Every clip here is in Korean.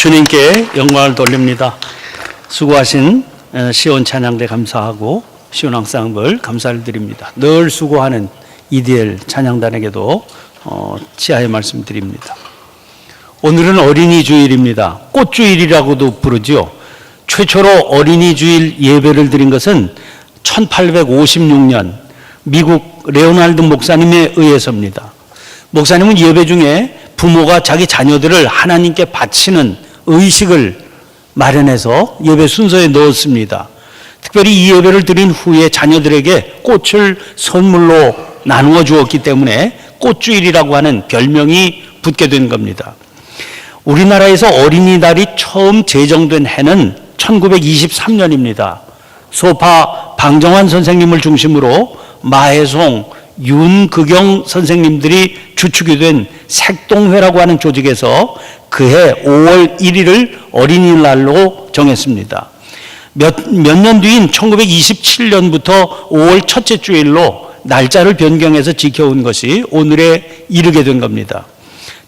주님께 영광을 돌립니다. 수고하신 어, 시온 찬양대 감사하고 시온 항상을 감사를 드립니다. 늘 수고하는 이디엘 찬양단에게도 어, 치하의 말씀 드립니다. 오늘은 어린이 주일입니다. 꽃 주일이라고도 부르지요. 최초로 어린이 주일 예배를 드린 것은 1856년 미국 레오날드 목사님에 의해서입니다. 목사님은 예배 중에 부모가 자기 자녀들을 하나님께 바치는 의식을 마련해서 예배 순서에 넣었습니다. 특별히 이 예배를 드린 후에 자녀들에게 꽃을 선물로 나누어 주었기 때문에 꽃주일이라고 하는 별명이 붙게 된 겁니다. 우리나라에서 어린이날이 처음 제정된 해는 1923년입니다. 소파 방정환 선생님을 중심으로 마혜송, 윤극영 선생님들이 주축이 된 색동회라고 하는 조직에서 그해 5월 1일을 어린이날로 정했습니다. 몇, 몇 년 뒤인 1927년부터 5월 첫째 주일로 날짜를 변경해서 지켜온 것이 오늘에 이르게 된 겁니다.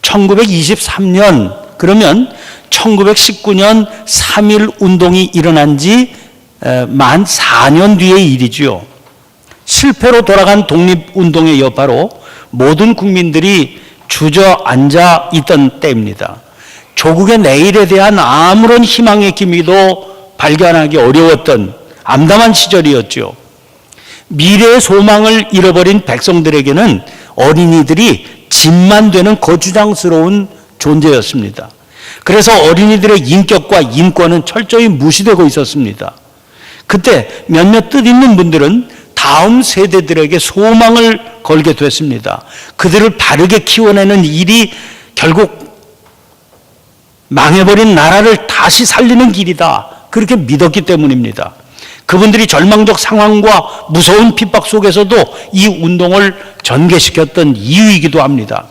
1923년, 그러면 1919년 3.1 운동이 일어난 지 만 4년 뒤의 일이지요. 실패로 돌아간 독립운동의 여파로 모든 국민들이 주저앉아 있던 때입니다. 조국의 내일에 대한 아무런 희망의 기미도 발견하기 어려웠던 암담한 시절이었죠. 미래의 소망을 잃어버린 백성들에게는 어린이들이 짐만 되는 거주장스러운 존재였습니다. 그래서 어린이들의 인격과 인권은 철저히 무시되고 있었습니다. 그때 몇몇 뜻 있는 분들은 다음 세대들에게 소망을 걸게 됐습니다. 그들을 바르게 키워내는 일이 결국 망해버린 나라를 다시 살리는 길이다. 그렇게 믿었기 때문입니다. 그분들이 절망적 상황과 무서운 핍박 속에서도 이 운동을 전개시켰던 이유이기도 합니다.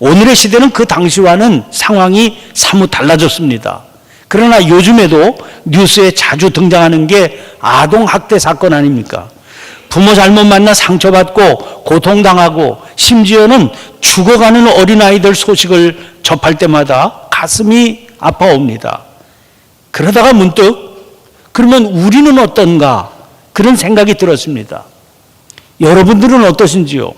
오늘의 시대는 그 당시와는 상황이 사뭇 달라졌습니다. 그러나 요즘에도 뉴스에 자주 등장하는 게 아동학대 사건 아닙니까? 부모 잘못 만나 상처받고 고통당하고 심지어는 죽어가는 어린아이들 소식을 접할 때마다 가슴이 아파옵니다. 그러다가 문득 그러면 우리는 어떤가 그런 생각이 들었습니다. 여러분들은 어떠신지요?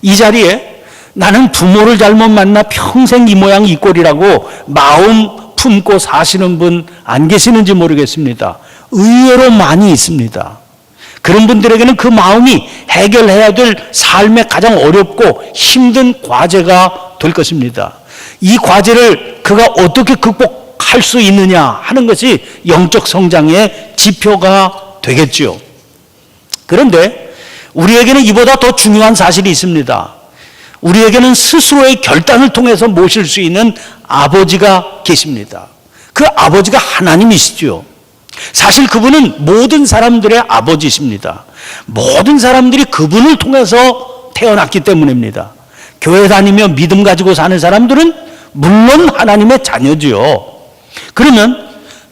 이 자리에 나는 부모를 잘못 만나 평생 이 모양 이 꼴이라고 마음 품고 사시는 분 안 계시는지 모르겠습니다. 의외로 많이 있습니다. 그런 분들에게는 그 마음이 해결해야 될 삶의 가장 어렵고 힘든 과제가 될 것입니다. 이 과제를 그가 어떻게 극복할 수 있느냐 하는 것이 영적 성장의 지표가 되겠지요. 그런데 우리에게는 이보다 더 중요한 사실이 있습니다. 우리에게는 스스로의 결단을 통해서 모실 수 있는 아버지가 계십니다. 그 아버지가 하나님이시죠. 사실 그분은 모든 사람들의 아버지십니다. 모든 사람들이 그분을 통해서 태어났기 때문입니다. 교회 다니며 믿음 가지고 사는 사람들은 물론 하나님의 자녀지요. 그러면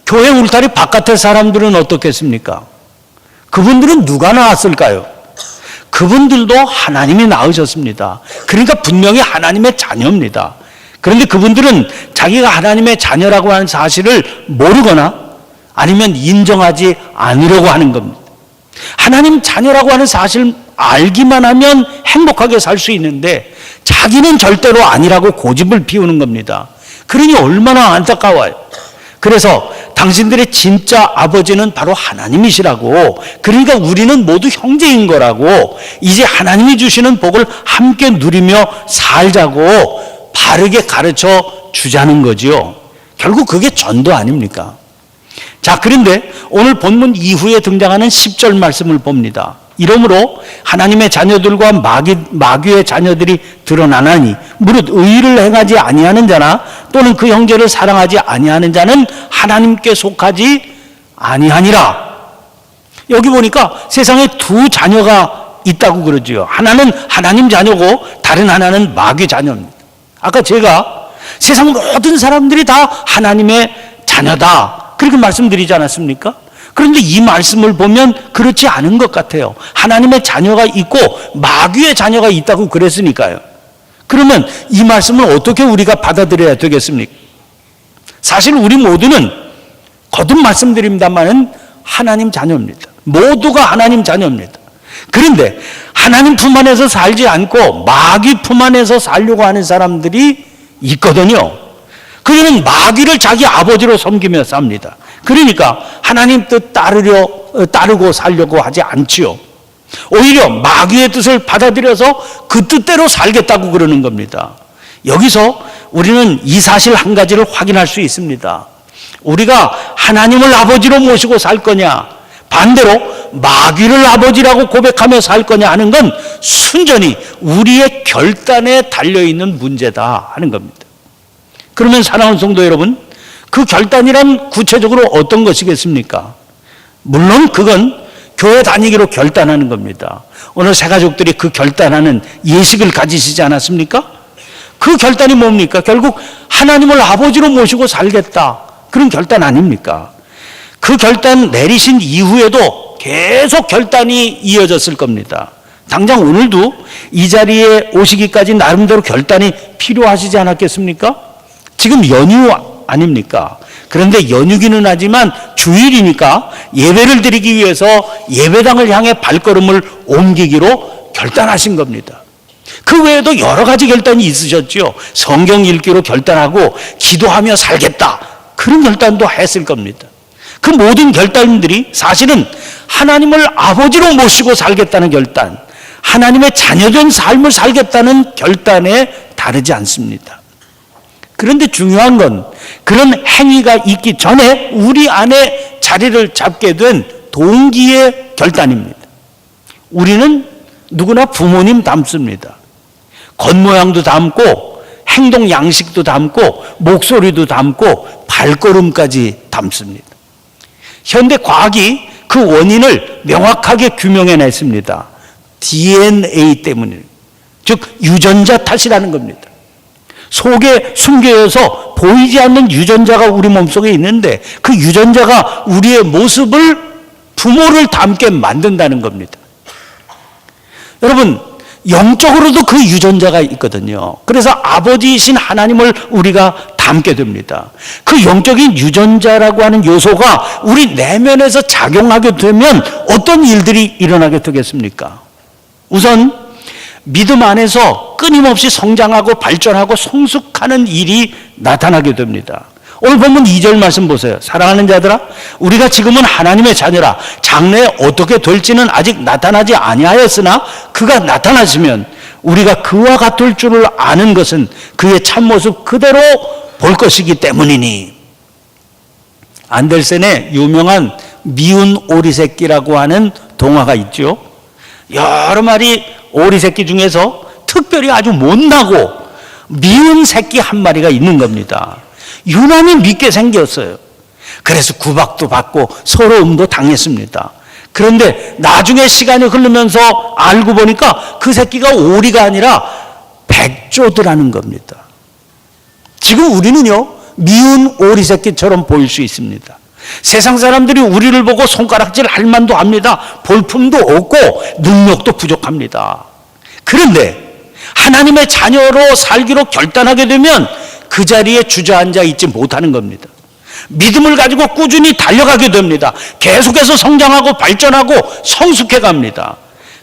교회 울타리 바깥의 사람들은 어떻겠습니까? 그분들은 누가 낳았을까요? 그분들도 하나님이 낳으셨습니다. 그러니까 분명히 하나님의 자녀입니다. 그런데 그분들은 자기가 하나님의 자녀라고 하는 사실을 모르거나 아니면 인정하지 않으려고 하는 겁니다. 하나님 자녀라고 하는 사실 알기만 하면 행복하게 살 수 있는데 자기는 절대로 아니라고 고집을 피우는 겁니다. 그러니 얼마나 안타까워요. 그래서 당신들의 진짜 아버지는 바로 하나님이시라고 그러니까 우리는 모두 형제인 거라고 이제 하나님이 주시는 복을 함께 누리며 살자고 바르게 가르쳐 주자는 거지요. 결국 그게 전도 아닙니까? 자, 그런데 오늘 본문 이후에 등장하는 10절 말씀을 봅니다. 이러므로 하나님의 자녀들과 마귀, 마귀의 자녀들이 드러나나니 무릇 의를 행하지 아니하는 자나 또는 그 형제를 사랑하지 아니하는 자는 하나님께 속하지 아니하니라. 여기 보니까 세상에 두 자녀가 있다고 그러지요. 하나는 하나님 자녀고 다른 하나는 마귀 자녀입니다. 아까 제가 세상 모든 사람들이 다 하나님의 자녀다. 그렇게 말씀드리지 않았습니까? 그런데 이 말씀을 보면 그렇지 않은 것 같아요. 하나님의 자녀가 있고 마귀의 자녀가 있다고 그랬으니까요. 그러면 이 말씀을 어떻게 우리가 받아들여야 되겠습니까? 사실 우리 모두는 거듭 말씀드립니다만은 하나님 자녀입니다. 모두가 하나님 자녀입니다. 그런데 하나님 품 안에서 살지 않고 마귀 품 안에서 살려고 하는 사람들이 있거든요. 그들은 마귀를 자기 아버지로 섬기며 삽니다. 그러니까 하나님 뜻 따르려 어, 따르고 살려고 하지 않지요. 오히려 마귀의 뜻을 받아들여서 그 뜻대로 살겠다고 그러는 겁니다. 여기서 우리는 이 사실 한 가지를 확인할 수 있습니다. 우리가 하나님을 아버지로 모시고 살 거냐, 반대로 마귀를 아버지라고 고백하며 살 거냐 하는 건 순전히 우리의 결단에 달려 있는 문제다 하는 겁니다. 그러면 사랑하는 성도 여러분, 그 결단이란 구체적으로 어떤 것이겠습니까? 물론 그건 교회 다니기로 결단하는 겁니다. 오늘 새 가족들이 그 결단하는 예식을 가지시지 않았습니까? 그 결단이 뭡니까? 결국 하나님을 아버지로 모시고 살겠다. 그런 결단 아닙니까? 그 결단 내리신 이후에도 계속 결단이 이어졌을 겁니다. 당장 오늘도 이 자리에 오시기까지 나름대로 결단이 필요하시지 않았겠습니까? 지금 연휴 아닙니까? 그런데 연휴기는 하지만 주일이니까 예배를 드리기 위해서 예배당을 향해 발걸음을 옮기기로 결단하신 겁니다. 그 외에도 여러 가지 결단이 있으셨죠. 성경 읽기로 결단하고 기도하며 살겠다. 그런 결단도 했을 겁니다. 그 모든 결단들이 사실은 하나님을 아버지로 모시고 살겠다는 결단, 하나님의 자녀된 삶을 살겠다는 결단에 다르지 않습니다. 그런데 중요한 건 그런 행위가 있기 전에 우리 안에 자리를 잡게 된 동기의 결단입니다. 우리는 누구나 부모님 닮습니다. 겉모양도 닮고 행동 양식도 닮고 목소리도 닮고 발걸음까지 닮습니다. 현대 과학이 그 원인을 명확하게 규명해냈습니다. DNA 때문에 즉 유전자 탓이라는 겁니다. 속에 숨겨져서 보이지 않는 유전자가 우리 몸속에 있는데 그 유전자가 우리의 모습을 부모를 닮게 만든다는 겁니다. 여러분 영적으로도 그 유전자가 있거든요. 그래서 아버지이신 하나님을 우리가 닮게 됩니다. 그 영적인 유전자라고 하는 요소가 우리 내면에서 작용하게 되면 어떤 일들이 일어나게 되겠습니까? 우선 믿음 안에서 끊임없이 성장하고 발전하고 성숙하는 일이 나타나게 됩니다. 오늘 본문 2절 말씀 보세요. 사랑하는 자들아, 우리가 지금은 하나님의 자녀라. 장래에 어떻게 될지는 아직 나타나지 아니하였으나 그가 나타나시면 우리가 그와 같을 줄을 아는 것은 그의 참모습 그대로 볼 것이기 때문이니. 안델센의 유명한 미운 오리 새끼라고 하는 동화가 있죠. 여러 마리 오리 새끼 중에서 특별히 아주 못나고 미운 새끼 한 마리가 있는 겁니다. 유난히 믿게 생겼어요. 그래서 구박도 받고 서러움도 당했습니다. 그런데 나중에 시간이 흐르면서 알고 보니까 그 새끼가 오리가 아니라 백조드라는 겁니다. 지금 우리는요, 미운 오리 새끼처럼 보일 수 있습니다. 세상 사람들이 우리를 보고 손가락질 할 만도 합니다. 볼품도 없고 능력도 부족합니다. 그런데 하나님의 자녀로 살기로 결단하게 되면 그 자리에 주저앉아 있지 못하는 겁니다. 믿음을 가지고 꾸준히 달려가게 됩니다. 계속해서 성장하고 발전하고 성숙해 갑니다.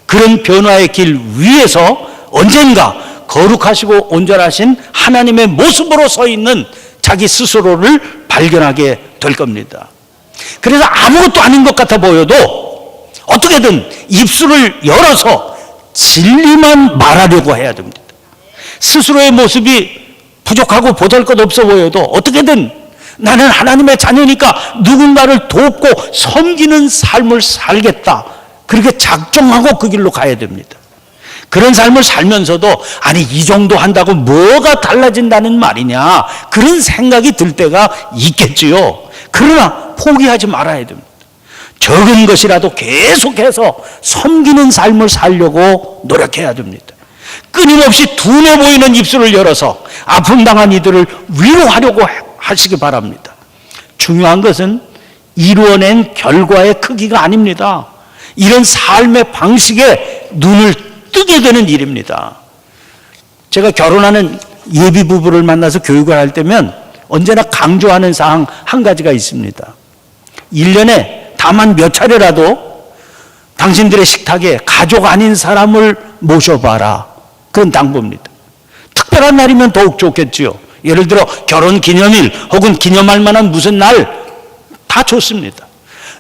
그런 변화의 길 위에서 언젠가 거룩하시고 온전하신 하나님의 모습으로 서 있는 자기 스스로를 발견하게 될 겁니다. 그래서 아무것도 아닌 것 같아 보여도 어떻게든 입술을 열어서 진리만 말하려고 해야 됩니다. 스스로의 모습이 부족하고 보잘 것 없어 보여도 어떻게든 나는 하나님의 자녀니까 누군가를 돕고 섬기는 삶을 살겠다. 그렇게 작정하고 그 길로 가야 됩니다. 그런 삶을 살면서도 아니 이 정도 한다고 뭐가 달라진다는 말이냐 그런 생각이 들 때가 있겠지요. 그러나 포기하지 말아야 됩니다. 적은 것이라도 계속해서 섬기는 삶을 살려고 노력해야 됩니다. 끊임없이 둔해 보이는 입술을 열어서 아픔 당한 이들을 위로하려고 하시기 바랍니다. 중요한 것은 이루어낸 결과의 크기가 아닙니다. 이런 삶의 방식에 눈을 뜨게 되는 일입니다. 제가 결혼하는 예비 부부를 만나서 교육을 할 때면 언제나 강조하는 사항 한 가지가 있습니다. 1년에 다만 몇 차례라도 당신들의 식탁에 가족 아닌 사람을 모셔봐라. 그런 당부입니다. 특별한 날이면 더욱 좋겠지요. 예를 들어 결혼 기념일 혹은 기념할 만한 무슨 날 다 좋습니다.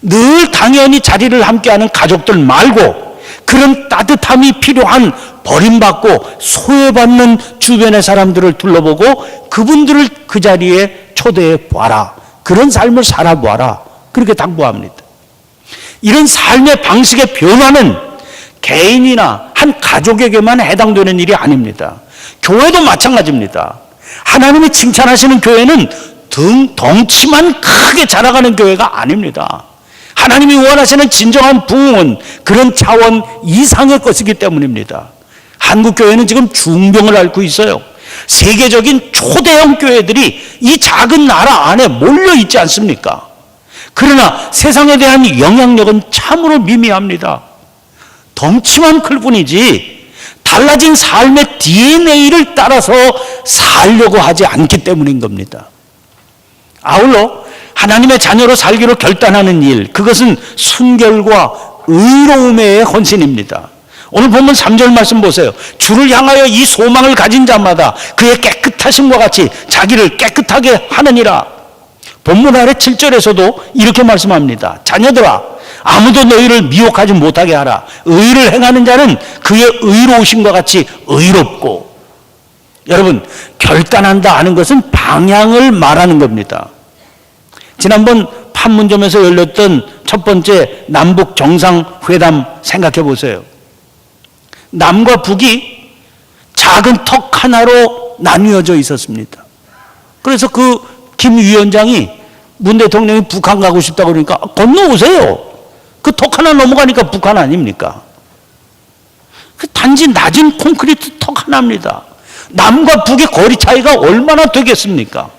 늘 당연히 자리를 함께하는 가족들 말고 그런 따뜻함이 필요한 버림받고 소외받는 주변의 사람들을 둘러보고 그분들을 그 자리에 초대해 보아라. 그런 삶을 살아보아라. 그렇게 당부합니다. 이런 삶의 방식의 변화는 개인이나 한 가족에게만 해당되는 일이 아닙니다. 교회도 마찬가지입니다. 하나님이 칭찬하시는 교회는 등, 덩치만 크게 자라가는 교회가 아닙니다. 하나님이 원하시는 진정한 부흥은 그런 차원 이상의 것이기 때문입니다. 한국 교회는 지금 중병을 앓고 있어요. 세계적인 초대형 교회들이 이 작은 나라 안에 몰려 있지 않습니까? 그러나 세상에 대한 영향력은 참으로 미미합니다. 덩치만 클 뿐이지 달라진 삶의 DNA를 따라서 살려고 하지 않기 때문인 겁니다. 아울러 하나님의 자녀로 살기로 결단하는 일, 그것은 순결과 의로움의 헌신입니다. 오늘 본문 3절 말씀 보세요. 주를 향하여 이 소망을 가진 자마다 그의 깨끗하심과 같이 자기를 깨끗하게 하느니라. 본문 아래 7절에서도 이렇게 말씀합니다. 자녀들아, 아무도 너희를 미혹하지 못하게 하라. 의를 행하는 자는 그의 의로우심과 같이 의롭고. 여러분, 결단한다 하는 것은 방향을 말하는 겁니다. 지난번 판문점에서 열렸던 첫 번째 남북 정상회담 생각해 보세요. 남과 북이 작은 턱 하나로 나뉘어져 있었습니다. 그래서 그 김 위원장이 문 대통령이 북한 가고 싶다고 그러니까 건너오세요. 그 턱 하나 넘어가니까 북한 아닙니까? 그 단지 낮은 콘크리트 턱 하나입니다. 남과 북의 거리 차이가 얼마나 되겠습니까?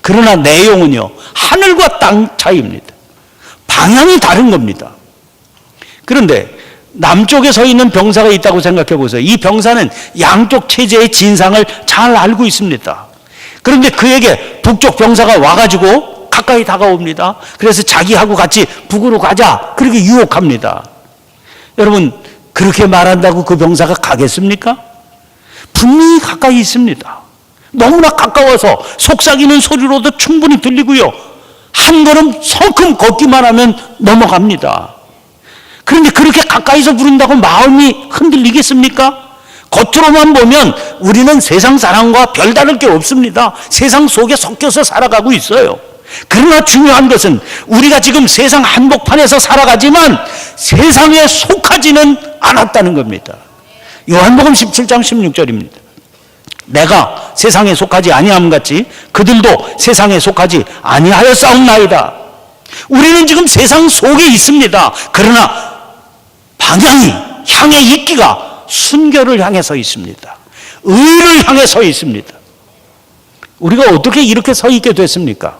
그러나 내용은요, 하늘과 땅 차이입니다. 방향이 다른 겁니다. 그런데 남쪽에 서 있는 병사가 있다고 생각해 보세요. 이 병사는 양쪽 체제의 진상을 잘 알고 있습니다. 그런데 그에게 북쪽 병사가 와가지고 가까이 다가옵니다. 그래서 자기하고 같이 북으로 가자. 그렇게 유혹합니다. 여러분, 그렇게 말한다고 그 병사가 가겠습니까? 분명히 가까이 있습니다. 너무나 가까워서 속삭이는 소리로도 충분히 들리고요. 한 걸음 성큼 걷기만 하면 넘어갑니다. 그런데 그렇게 가까이서 부른다고 마음이 흔들리겠습니까? 겉으로만 보면 우리는 세상 사람과 별다를 게 없습니다. 세상 속에 섞여서 살아가고 있어요. 그러나 중요한 것은 우리가 지금 세상 한복판에서 살아가지만 세상에 속하지는 않았다는 겁니다. 요한복음 17장 16절입니다. 내가 세상에 속하지 아니함 같이 그들도 세상에 속하지 아니하였사옵나이다. 우리는 지금 세상 속에 있습니다. 그러나 방향이 향해 있기가 순결을 향해 서 있습니다. 의를 향해 서 있습니다. 우리가 어떻게 이렇게 서 있게 됐습니까?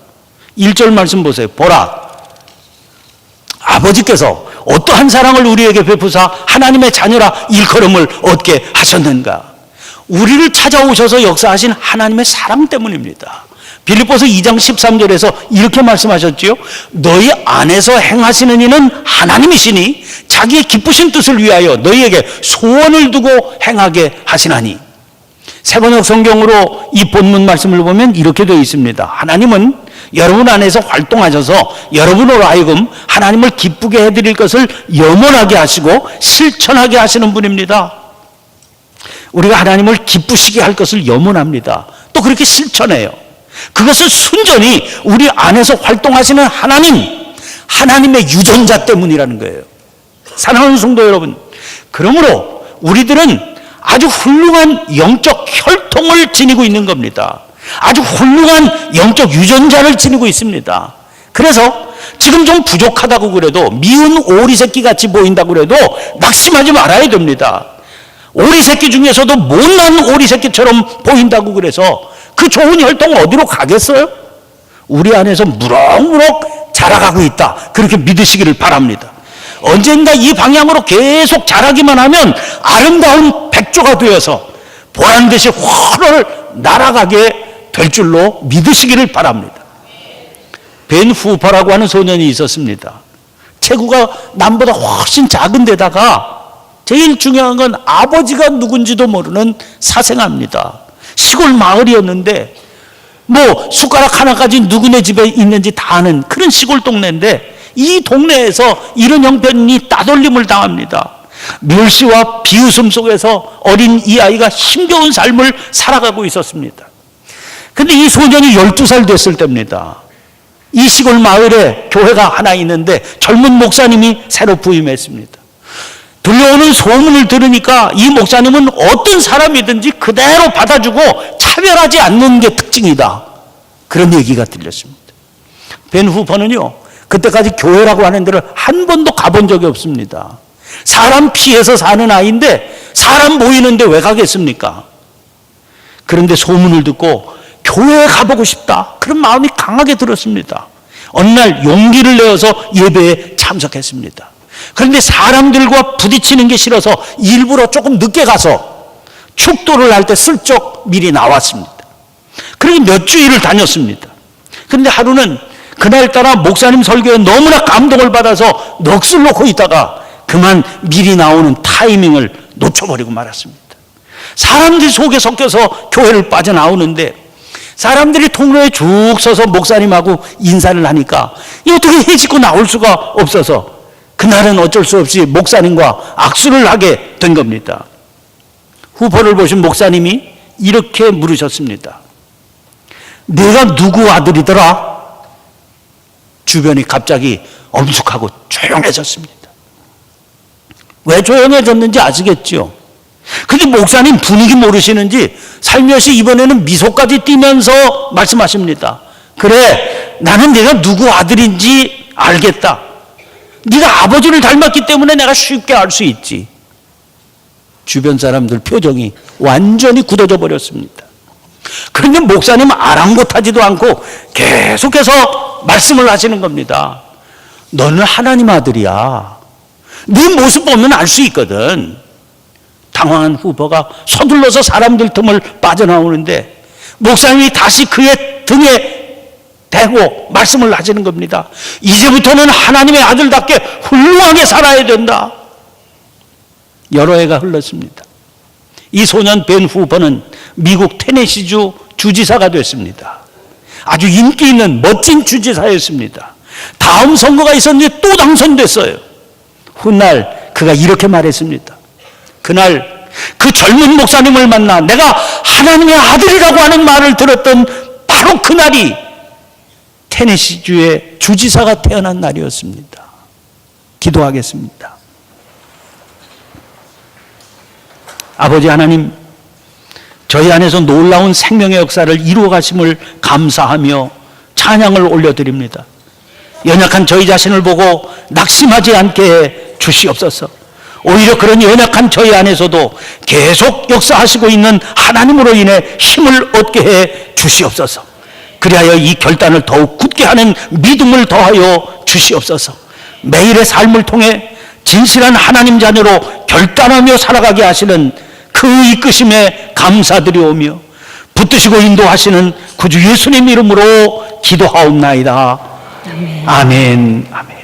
1절 말씀 보세요. 보라. 아버지께서 어떠한 사랑을 우리에게 베푸사 하나님의 자녀라 일컬음을 얻게 하셨는가? 우리를 찾아오셔서 역사하신 하나님의 사랑 때문입니다. 빌립보서 2장 13절에서 이렇게 말씀하셨지요. 너희 안에서 행하시는 이는 하나님이시니 자기의 기쁘신 뜻을 위하여 너희에게 소원을 두고 행하게 하시나니. 세번역 성경으로 이 본문 말씀을 보면 이렇게 되어 있습니다. 하나님은 여러분 안에서 활동하셔서 여러분으로 하여금 하나님을 기쁘게 해드릴 것을 염원하게 하시고 실천하게 하시는 분입니다. 우리가 하나님을 기쁘시게 할 것을 염원합니다. 또 그렇게 실천해요. 그것을 순전히 우리 안에서 활동하시는 하나님, 하나님의 유전자 때문이라는 거예요. 사랑하는 성도 여러분, 그러므로 우리들은 아주 훌륭한 영적 혈통을 지니고 있는 겁니다. 아주 훌륭한 영적 유전자를 지니고 있습니다. 그래서 지금 좀 부족하다고 그래도 미운 오리 새끼 같이 보인다고 그래도 낙심하지 말아야 됩니다. 오리 새끼 중에서도 못난 오리 새끼처럼 보인다고 그래서 그 좋은 혈통 어디로 가겠어요? 우리 안에서 무럭무럭 자라가고 있다. 그렇게 믿으시기를 바랍니다. 언젠가 이 방향으로 계속 자라기만 하면 아름다운 백조가 되어서 보란 듯이 훨훨 날아가게 될 줄로 믿으시기를 바랍니다. 벤 후퍼라고 하는 소년이 있었습니다. 체구가 남보다 훨씬 작은 데다가 제일 중요한 건 아버지가 누군지도 모르는 사생아입니다. 시골 마을이었는데 뭐 숟가락 하나까지 누구네 집에 있는지 다 아는 그런 시골 동네인데 이 동네에서 이런 형편이 따돌림을 당합니다. 멸시와 비웃음 속에서 어린 이 아이가 힘겨운 삶을 살아가고 있었습니다. 근데 이 소년이 12살 됐을 때입니다. 이 시골 마을에 교회가 하나 있는데 젊은 목사님이 새로 부임했습니다. 들려오는 소문을 들으니까 이 목사님은 어떤 사람이든지 그대로 받아주고 차별하지 않는 게 특징이다. 그런 얘기가 들렸습니다. 벤 후퍼는요, 그때까지 교회라고 하는 데를 한 번도 가본 적이 없습니다. 사람 피해서 사는 아이인데 사람 모이는데 왜 가겠습니까? 그런데 소문을 듣고 교회에 가보고 싶다. 그런 마음이 강하게 들었습니다. 어느 날 용기를 내어서 예배에 참석했습니다. 그런데 사람들과 부딪히는 게 싫어서 일부러 조금 늦게 가서 축도를 할 때 슬쩍 미리 나왔습니다. 그렇게 몇 주일을 다녔습니다. 그런데 하루는 그날따라 목사님 설교에 너무나 감동을 받아서 넋을 놓고 있다가 그만 미리 나오는 타이밍을 놓쳐버리고 말았습니다. 사람들 속에 섞여서 교회를 빠져나오는데 사람들이 통로에 쭉 서서 목사님하고 인사를 하니까 이 어떻게 해집고 나올 수가 없어서 그날은 어쩔 수 없이 목사님과 악수를 하게 된 겁니다. 후보를 보신 목사님이 이렇게 물으셨습니다. 내가 누구 아들이더라? 주변이 갑자기 엄숙하고 조용해졌습니다. 왜 조용해졌는지 아시겠죠? 근데 목사님 분위기 모르시는지 살며시 이번에는 미소까지 띠면서 말씀하십니다. 그래, 나는 내가 누구 아들인지 알겠다. 네가 아버지를 닮았기 때문에 내가 쉽게 알 수 있지. 주변 사람들 표정이 완전히 굳어져 버렸습니다. 그런데 목사님은 아랑곳하지도 않고 계속해서 말씀을 하시는 겁니다. 너는 하나님 아들이야. 네 모습 보면 알 수 있거든. 당황한 후보가 서둘러서 사람들 틈을 빠져나오는데 목사님이 다시 그의 등에 대고 말씀을 하시는 겁니다. 이제부터는 하나님의 아들답게 훌륭하게 살아야 된다. 여러 해가 흘렀습니다. 이 소년 벤 후버는 미국 테네시주 주지사가 됐습니다. 아주 인기 있는 멋진 주지사였습니다. 다음 선거가 있었는데 또 당선됐어요. 훗날 그가 이렇게 말했습니다. 그날 그 젊은 목사님을 만나 내가 하나님의 아들이라고 하는 말을 들었던 바로 그날이 테네시주의 주지사가 태어난 날이었습니다. 기도하겠습니다. 아버지 하나님, 저희 안에서 놀라운 생명의 역사를 이루어 가심을 감사하며 찬양을 올려드립니다. 연약한 저희 자신을 보고 낙심하지 않게 해 주시옵소서. 오히려 그런 연약한 저희 안에서도 계속 역사하시고 있는 하나님으로 인해 힘을 얻게 해 주시옵소서. 그리하여 이 결단을 더욱 굳게 하는 믿음을 더하여 주시옵소서. 매일의 삶을 통해 진실한 하나님 자녀로 결단하며 살아가게 하시는 그 이끄심에 감사드리오며 붙드시고 인도하시는 구주 예수님 이름으로 기도하옵나이다. 아멘. 아멘.